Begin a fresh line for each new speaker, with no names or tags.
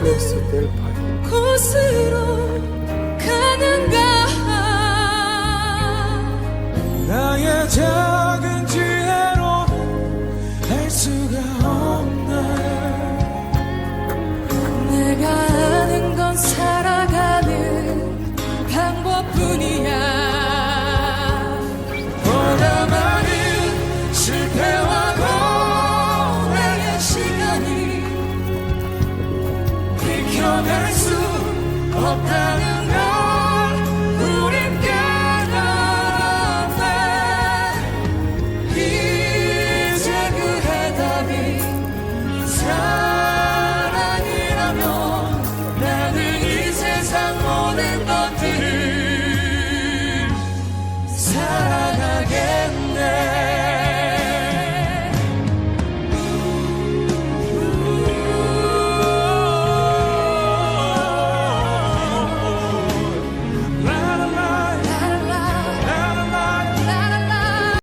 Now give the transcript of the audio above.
어느 곳으로 가는가?
나의 작은 변할 수 없다는 것